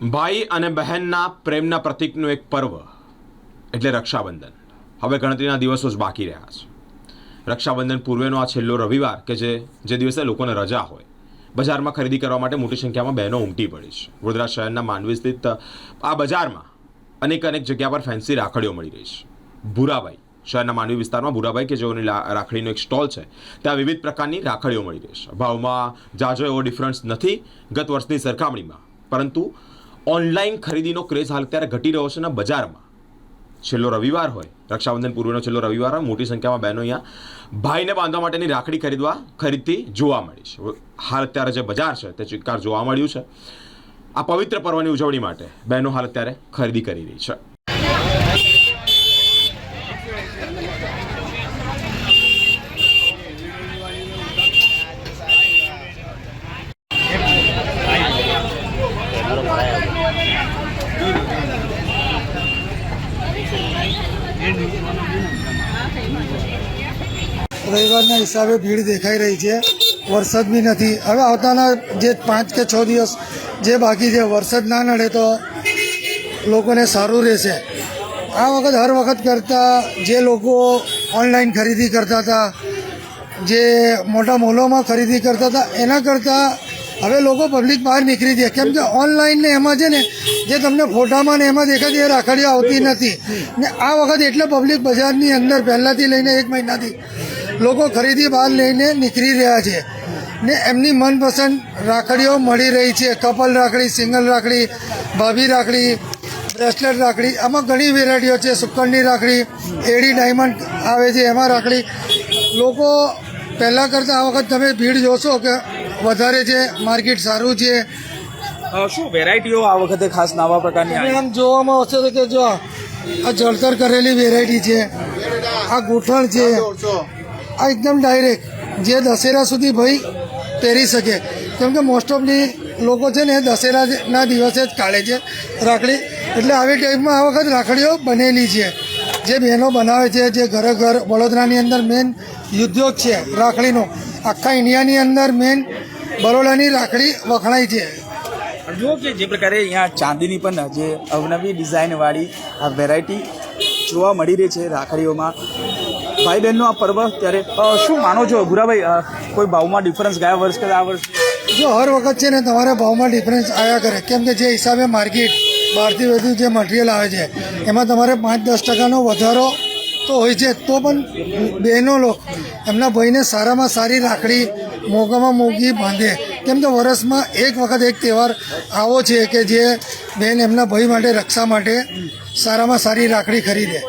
ભાઈ અને બહેનના પ્રેમના પ્રતીકનું એક પર્વ, એટલે રક્ષાબંધન. હવે ગણતરીના દિવસો જ બાકી રહ્યા છે. રક્ષાબંધન પૂર્વેનો આ છેલ્લો રવિવાર કે જે જે દિવસે લોકોને રજા હોય. બજારમાં ખરીદી કરવા માટે મોટી સંખ્યામાં બહેનો ઉમટી પડી છે. વડોદરા શહેરના માંડવી સ્થિત, આ બજારમાં અનેક અનેક જગ્યા પર ફેન્સી રાખડીઓ મળી રહી છે. ભૂરાભાઈ, શહેરના માંડવી વિસ્તારમાં ભૂરાભાઈ કે જેઓની રાખડીનો એક સ્ટોલ છે, ત્યાં વિવિધ પ્રકારની રાખડીઓ મળી રહી છે. ભાવમાં જાજો એવો ડિફરન્સ નથી ગત વર્ષની સરખામણીમાં. પરંતુ ઓનલાઈન ખરીદીનો ક્રેઝ હાલ અત્યારે ઘટી રહ્યો છે ને બજારમાં. છેલ્લો રવિવાર હોય, રક્ષાબંધન પૂર્વેનો છેલ્લો રવિવાર હોય, મોટી સંખ્યામાં બહેનો અહીંયા ભાઈને બાંધવા માટેની રાખડી ખરીદવા, ખરીદતી જોવા મળી છે. હાલ અત્યારે જે બજાર છે, તે ચિક્કાર જોવા મળ્યું છે. આ પવિત્ર પર્વની ઉજવણી માટે બહેનો હાલ અત્યારે ખરીદી કરી રહી છે. રવિવારના હિસાબે ભીડ દેખાઈ રહી છે. વરસાદ બી નથી. હવે આવતાના જે પાંચ કે છ દિવસ જે બાકી છે, વરસાદ ના નડે તો લોકોને સારું રહેશે. આ વખત હર વખત કરતાં જે લોકો ઓનલાઈન ખરીદી કરતા હતા, જે મોટા મોલોમાં ખરીદી કરતા હતા, એના કરતાં હવે લોકો પબ્લિક બહાર નીકળી છે કેમ કે ઓનલાઈન ને એમાં છે ને જે તમને ફોટામાં ને એમાં દેખાતી એ રાખડીઓ આવતી નથી. ને આ વખત એટલે પબ્લિક બજારની અંદર પહેલાંથી લઈને એક મહિનાથી લોકો ખરીદી બહાર લઈને નીકળી રહ્યા છે. ને એમની મનપસંદ રાખડીઓ મળી રહી છે. કપલ રાખડી સિંગલ રાખડી ભાભી રાખડી બ્રેસલેટ રાખડી આમાં ઘણી વેરાયટીઓ છે. સુકનની રાખડી એડી ડાયમંડ આવે છે એમાં રાખડી. લોકો પહેલાં કરતાં આ વખત તમે ભીડ જોશો કે વધારે છે માર્કેટ સારું છે. શું વેરાયટીઓ આ વખતે ખાસ નવા પ્રકારની આમ જોવામાં આવશે તો કે જો આ જળતર કરેલી વેરાયટી છે આ ગૂંથણ છે આ એકદમ ડાયરેક્ટ જે દશેરા સુધી ભાઈ પહેરી શકે. કેમ કે મોસ્ટ ઓફલી લોકો છે ને દશેરાના દિવસે જ કાઢે છે રાખડી. એટલે આવી ટાઈપમાં આ વખત રાખડીઓ બનેલી છે. જે બહેનો બનાવે છે જે ઘરે ઘર વડોદરાની અંદર મેન ઉદ્યોગ છે રાખડીનો. આખા ઇન્ડિયાની અંદર મેન બરોડાની રાખડી વખણાય છે. જુઓ કે જે પ્રકારે અહીંયા ચાંદીની પણ જે અવનવી ડિઝાઇનવાળી આ વેરાયટી જોવા મળી રહી છે રાખડીઓમાં. ભાઈ બહેનનો આ પર્વ ત્યારે શું માનો છો? ગુરાભાઈ કોઈ ભાવમાં ડિફરન્સ ગયા વર્ષ કે આ વર્ષ? જો હર વખત છે ને તમારા ભાવમાં ડિફરન્સ આવ્યા કરે. કેમ કે જે હિસાબે માર્કેટ બહારથી બધું જે મટીરિયલ આવે છે એમાં તમારે પાંચ દસ ટકાનો વધારો તો હોય છે, તો પણ બહેનો લોકો એમના ભાઈને સારામાં સારી રાખડી મોંઘામાં મોંઘી બાંધે. કેમ કે વર્ષમાં એક વખત એક તહેવાર આવો છે કે જે બહેન એમના ભાઈ માટે, રક્ષા માટે સારામાં સારી રાખડી ખરીદે.